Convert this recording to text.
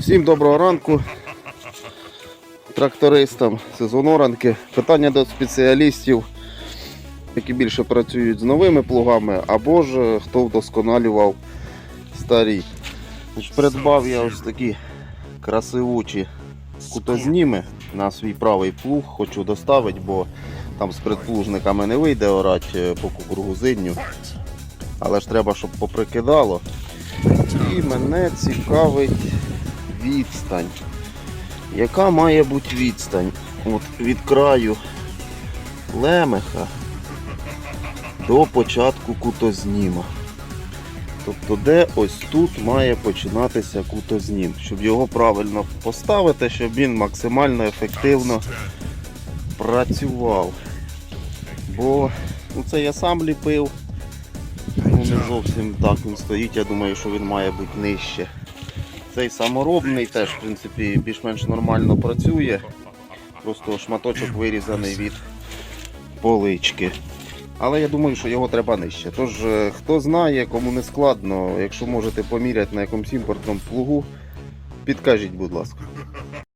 Всім доброго ранку трактористам, сезоноранки. Питання до спеціалістів, які більше працюють з новими плугами, або ж хто вдосконалював старі. Придбав я ось такі красивучі кутозніми на свій правий плуг. Хочу доставити, бо там з предплужниками не вийде орати е, по кукурузинню. Але ж треба, щоб поприкидало. І мене цікавить відстань. Яка має бути відстань? От від краю лемеха до початку кутозніма. Тобто, де ось тут має починатися кутознім, щоб його правильно поставити, щоб він максимально ефективно працював. Бо ну, це я сам ліпив. Ну, не зовсім так він стоїть, я думаю, що він має бути нижче. Цей саморобний теж, в принципі, більш-менш нормально працює. Просто шматочок вирізаний від полички. Але я думаю, що його треба нижче. Тож, е, хто знає, кому не складно, якщо можете поміряти на якомусь імпортному плугу, підкажіть, будь ласка.